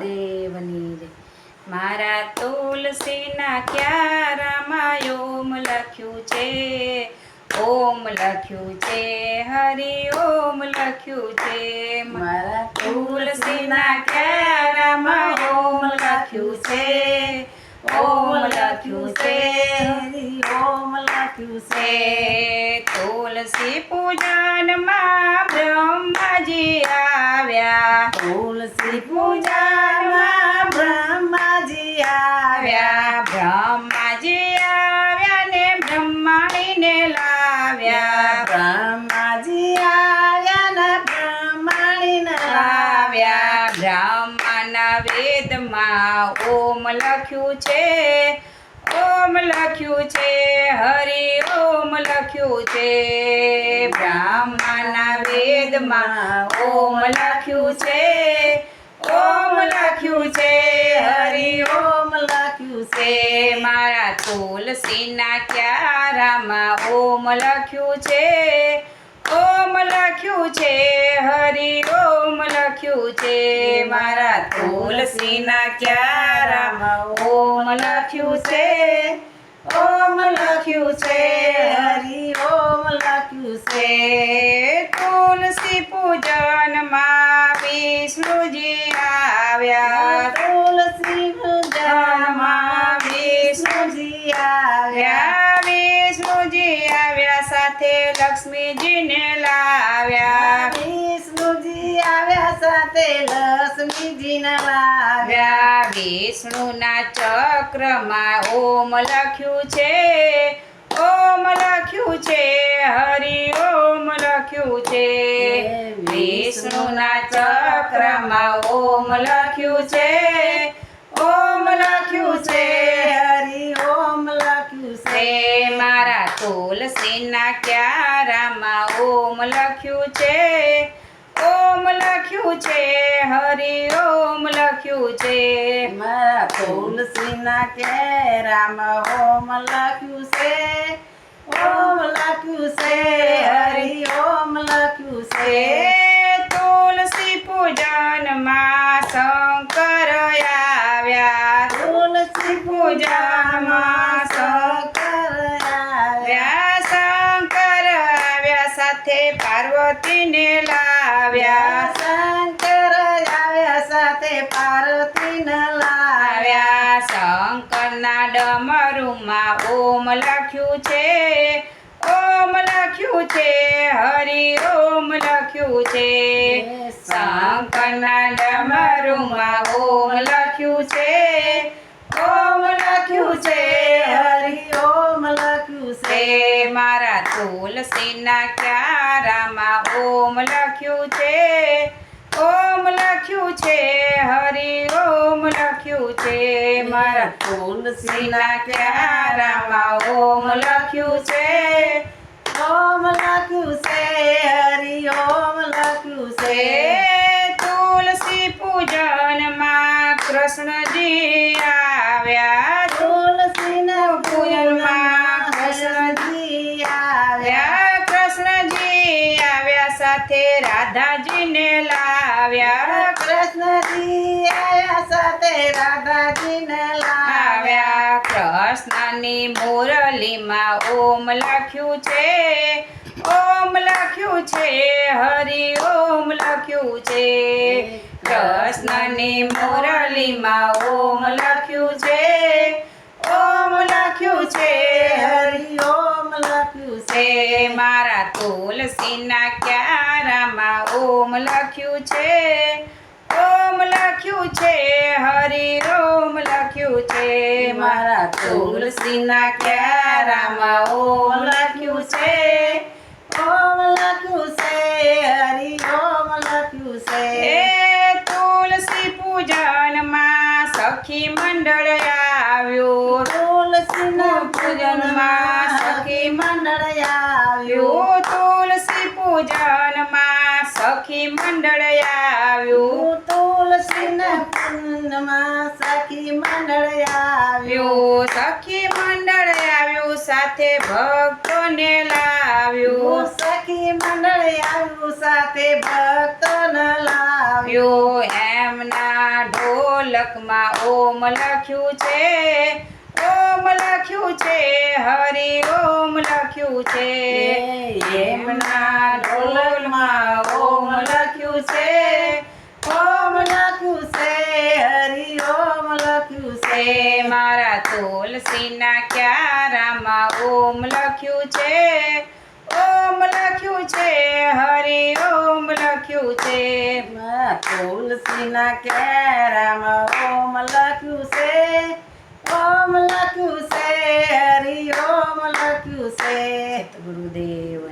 દેવની મારા તુલસીના ક્યારામાં ઓમ લખ્યું છે ઓમ લખ્યું છે હરિ ઓમ લખ્યું છે. મારા તુલસીના ક્યારામાં ઓમ લખ્યું છે ઓમ લખ્યું છે હરિ ઓમ લખ્યું છે. તુલસી પૂજનમાં બ્રહ્માજી આવ્યા તુલસી પૂજામાં બ્રહ્માજી આવ્યા. બ્રહ્માજી આવ્યા ને બ્રહ્માણીને લાવ્યા. બ્રહ્માજી આવ્યા ને બ્રહ્માણીને લાવ્યા. બ્રહ્માના વેદમાં ઓમ લખ્યું છે, ઓમ લખ્યું છે, હરિ ઓમ લખ્યું છે. બ્રહ્માના વેદમાં ઓમ લખ્યું છે ઓમ લખ્યું છે, હરિ ઓમ લખ્યું છે. મારા તુલસીના ક્યારામાં ઓમ લખ્યું છે. ઓમ લખ્યું છે, હરિ ઓમ લખ્યું છે. મારા તુલસીના ક્યારામાં ઓમ લખ્યું છે. ઓમ લખ્યું છે, હરિ ઓમ લખ્યું છે. તુલસી પૂજનમાં વિષ્ણુજી આવ્યા તુલસી પૂજામાં આવ્યા. વિષ્ણુજી આવ્યા સાથે લક્ષ્મીજીને લાવ્યા. વિષ્ણુજી આવ્યા સાથે લક્ષ્મીજીને લાવ્યા. વિષ્ણુના ચક્રમાં ઓમ લખ્યું છે ઓમ લખ્યું છે હરિ ઓમ લખ્યું છે. વિષ્ણુના ચક્રમાં ઓમ લખ્યું છે ઓમ લખ્યું છે છે મારા તુલસીના ક્યારામાં ઓમ લખ્યું છે, ઓમ લખ્યું છે, હરિ ઓમ લખ્યું છે. મારા તુલસીના કેરામાં ઓમ લખ્યું છે, ઓમ લખ્યું છે, હરિ ઓમ લખ્યું છે. તુલસી પૂજનમાં શંકર આવ્યા. તુલસી પૂજામાં શંકર આવ્યા આવ્યા શંકર આવ્યા સાથે પાર્વતીને લાવ્યા. શંકર આવ્યા સાથે પાર્વતીને લાવ્યા. શંકરના ડમરુમાં ઓમ લખ્યું છે ઓમ લખ્યું છે હરિ ઓમ લખ્યું છે. શંકરના ડમરુમાં ઓમ લખ્યું છે ઓમ લખ્યું છે હરિ હરિ ઓમ લખ્યું છે છે મારા તુલસીના ક્યારામાં ઓમ લખ્યું છે, ઓમ લખ્યું છે, હરિ ઓમ લખ્યું છે, મારા તુલસીના ક્યારામાં ઓમ લખ્યું છે, ઓમ લખ્યું છે, હરિ ઓમ લખ્યું છે. તુલસી પૂજનમાં કૃષ્ણજી આવ્યા તુલસીના પૂજનમાં કૃષ્ણજી આવ્યા આવ્યા કૃષ્ણજી આવ્યા સાથે રાધાજીને લાવ્યા કૃષ્ણજી રાધાજીને લાવ્યા. કૃષ્ણની મુરલીમાં ઓમ લખ્યું છે, ઓમ લખ્યું છે, હરિ ઓમ લખ્યું છે. કૃષ્ણની મુરલીમાં ઓમ લખ્યું છે, ઓમ લખ્યું છે, હરિ ઓમ લખ્યું છે. મારા તુલસીના ક્યારામાં ઓમ લખ્યું છે લખ્યું છે હરિ ઓમ લખ્યું છે. મારા તુલસીના ક્યારામાં ઓમ લખ્યું છે. ઓમ લખ્યું છે હરિ ઓમ લખ્યું છે. એ તુલસી પૂજનમાં સખી મંડળ આવ્યું. તુલસીના પૂજનમાં સખી મંડળ આવ્યું આવ્યું. તુલસી પૂજનમાં સખી મંડળ આવ્યું. કુંડમાં સખી મંડળ આવ્યું. સખી મંડળ આવ્યું સાથે ભક્તોને લાવ્યું. સખી મંડળ આવ્યું સાથે ભક્તોન લાવ્યું. એમના ઢોલકમાં ઓમ લખ્યું છે ઓમ લખ્યું છે હરિ ઓમ લખ્યું છે. એમના ઢોલકમાં ઓમ લખ્યું છે ઓમ લખ્યું છે હરિ ઓમ લખ્યું છે છે મારા તુલસીના ક્યારામાં ઓમ લખ્યું છે ઓમ લખ્યું છે હરિ ઓમ લખ્યું છે. તુલસીના ક્યારામાં ઓમ લખ્યું છે ઓમ લખ્યું છે હરિ ઓમ લખ્યું છે. ગુરુદેવ